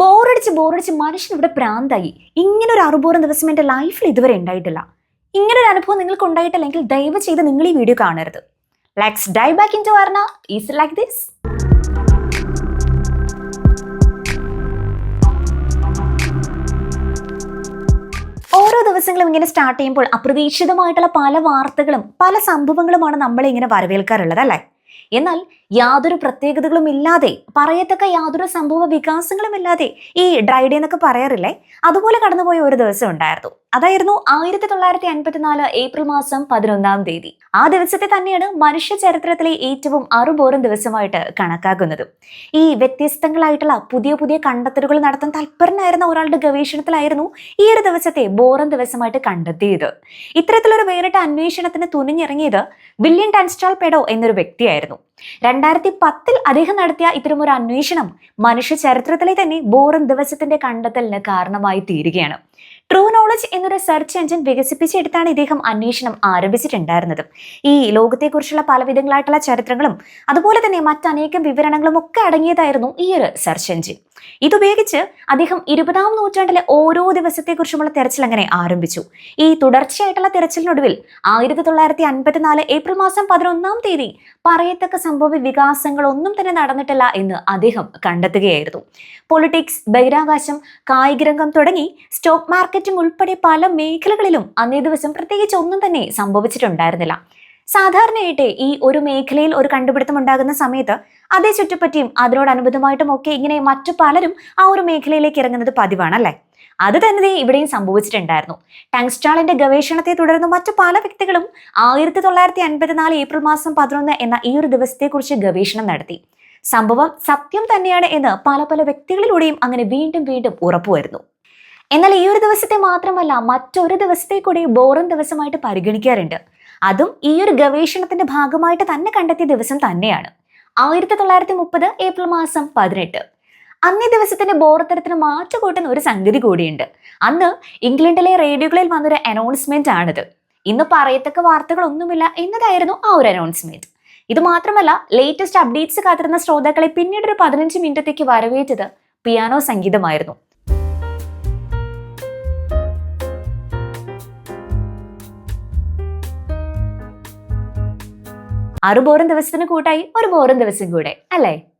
ബോറടിച്ച് ബോറടിച്ച് മനുഷ്യൻ ഇവിടെ പ്രാന്തായി. ഇങ്ങനെ ഒരു അറുപോറും ദിവസം എന്റെ ലൈഫിൽ ഇതുവരെ ഉണ്ടായിട്ടില്ല. ഇങ്ങനെ ഒരു അനുഭവം നിങ്ങൾക്ക് ഉണ്ടായിട്ടില്ലെങ്കിൽ ദയവ് ചെയ്ത് നിങ്ങൾ ഈ വീഡിയോ കാണരുത്. Let's dive back into വർണ ഈസ് ലൈക്ക് ദിസ് ഓരോ ദിവസങ്ങളും ഇങ്ങനെ സ്റ്റാർട്ട് ചെയ്യുമ്പോൾ അപ്രതീക്ഷിതമായിട്ടുള്ള പല വാർത്തകളും പല സംഭവങ്ങളുമാണ് നമ്മളെ ഇങ്ങനെ വരവേൽക്കാറുള്ളത് അല്ലേ? എന്നാൽ യാതൊരു പ്രത്യേകതകളും ഇല്ലാതെ പറയത്തക്ക യാതൊരു സംഭവ വികാസങ്ങളും ഇല്ലാതെ ഈ ഡ്രൈ ഡേ എന്നൊക്കെ പറയാറില്ലേ? അതുപോലെ കടന്നുപോയ ഒരു ദിവസം ഉണ്ടായിരുന്നു. അതായിരുന്നു ആയിരത്തി തൊള്ളായിരത്തി അൻപത്തിനാല് ഏപ്രിൽ മാസം പതിനൊന്നാം തീയതി. ആ ദിവസത്തെ തന്നെയാണ് മനുഷ്യ ചരിത്രത്തിലെ ഏറ്റവും അറുപോറും ദിവസമായിട്ട് കണക്കാക്കുന്നത്. ഈ വ്യത്യസ്തങ്ങളായിട്ടുള്ള പുതിയ പുതിയ കണ്ടെത്തലുകൾ നടത്താൻ തൽപരനായിരുന്ന ഒരാളുടെ ഗവേഷണത്തിലായിരുന്നു ഈ ഒരു ദിവസത്തെ ബോറൻ ദിവസമായിട്ട് കണ്ടെത്തിയത്. ഇത്തരത്തിലൊരു വേറിട്ട അന്വേഷണത്തിന് തുനിഞ്ഞിറങ്ങിയത് വില്യം ടൻസ്റ്റാൾ പെഡോ എന്നൊരു വ്യക്തിയായിരുന്നു. രണ്ടായിരത്തി പത്തിൽ അദ്ദേഹം നടത്തിയ ഇത്തരമൊരു അന്വേഷണം മനുഷ്യ ചരിത്രത്തിലെ തന്നെ ബോറൻ ദിവസത്തിന്റെ കണ്ടെത്തലിന് കാരണമായി തീരുകയാണ്. ട്രൂ നോളജ് എന്നൊരു സെർച്ച് എഞ്ചിൻ വികസിപ്പിച്ചെടുത്താണ് ഇദ്ദേഹം അന്വേഷണം ആരംഭിച്ചിട്ടുണ്ടായിരുന്നത്. ഈ ലോകത്തെക്കുറിച്ചുള്ള പലവിധങ്ങളായിട്ടുള്ള ചരിത്രങ്ങളും അതുപോലെ തന്നെ മറ്റനേകം വിവരണങ്ങളും ഒക്കെ അടങ്ങിയതായിരുന്നു ഈ ഒരു സെർച്ച് എഞ്ചിൻ ഇതുപയോഗിച്ച് അദ്ദേഹം ഇരുപതാം നൂറ്റാണ്ടിലെ ഓരോ ദിവസത്തെക്കുറിച്ചുമുള്ള തിരച്ചിൽ അങ്ങനെ ആരംഭിച്ചു. ഈ തുടർച്ചയായിട്ടുള്ള തിരച്ചിലിനൊടുവിൽ ആയിരത്തി തൊള്ളായിരത്തി അൻപത്തിനാല് ഏപ്രിൽ മാസം പതിനൊന്നാം തീയതി പറയത്തക്ക സംഭവ വികാസങ്ങളൊന്നും തന്നെ നടന്നിട്ടില്ല എന്ന് അദ്ദേഹം കണ്ടെത്തുകയായിരുന്നു. പൊളിറ്റിക്സ് ബഹിരാകാശം കായികരംഗം തുടങ്ങി സ്റ്റോക്ക് മാർക്കറ്റും ഉൾപ്പെടെ പല മേഖലകളിലും അന്നേ ദിവസം പ്രത്യേകിച്ച് ഒന്നും തന്നെ സംഭവിച്ചിട്ടുണ്ടായിരുന്നില്ല. സാധാരണയായിട്ട് ഈ ഒരു മേഖലയിൽ ഒരു കണ്ടുപിടുത്തം ഉണ്ടാകുന്ന സമയത്ത് അതേ ചുറ്റുപറ്റിയും അതിനോടനുബന്ധമായിട്ടും ഒക്കെ ഇങ്ങനെ മറ്റു പലരും ആ ഒരു മേഖലയിലേക്ക് ഇറങ്ങുന്നത് പതിവാണ് അല്ലേ? അത് തന്നെ ഇവിടെയും സംഭവിച്ചിട്ടുണ്ടായിരുന്നു. ടങ്സ്റ്റാളിന്റെ ഗവേഷണത്തെ തുടർന്ന് മറ്റു പല വ്യക്തികളും ആയിരത്തി തൊള്ളായിരത്തി അൻപത്തിനാല് ഏപ്രിൽ മാസം പതിനൊന്ന് എന്ന ഈ ഒരു ദിവസത്തെക്കുറിച്ച് ഗവേഷണം നടത്തി. സംഭവം സത്യം തന്നെയാണ് എന്ന് പല പല വ്യക്തികളിലൂടെയും അങ്ങനെ വീണ്ടും വീണ്ടും ഉറപ്പുവരുന്നു എന്നാൽ ഈ ഒരു ദിവസത്തെ മാത്രമല്ല മറ്റൊരു ദിവസത്തെ കൂടി ബോറൻ ദിവസമായിട്ട് പരിഗണിക്കാറുണ്ട്. അതും ഈ ഒരു ഗവേഷണത്തിന്റെ ഭാഗമായിട്ട് തന്നെ കണ്ടെത്തിയ ദിവസം തന്നെയാണ്. ആയിരത്തി തൊള്ളായിരത്തി മുപ്പത് ഏപ്രിൽ മാസം പതിനെട്ട്. അന്നേ ദിവസത്തിന്റെ ബോറത്തരത്തിന് മാറ്റുകൂട്ടുന്ന ഒരു സംഗതി കൂടിയുണ്ട്. അന്ന് ഇംഗ്ലണ്ടിലെ റേഡിയോകളിൽ വന്നൊരു അനൗൺസ്മെന്റ് ആണിത്. ഇന്ന് പറയത്തക്ക വാർത്തകളൊന്നുമില്ല എന്നതായിരുന്നു ആ ഒരു അനൗൺസ്മെന്റ് ഇത് മാത്രമല്ല ലേറ്റസ്റ്റ് അപ്ഡേറ്റ്സ് കാത്തിരുന്ന ശ്രോതാക്കളെ പിന്നീട് ഒരു പതിനഞ്ച് മിനിറ്റത്തേക്ക് വരവേറ്റത് പിയാനോ സംഗീതമായിരുന്നു. ആറ് ബോറും ദിവസത്തിന് കൂട്ടായി ഒരു ബോറും ദിവസം കൂടെ അല്ലേ?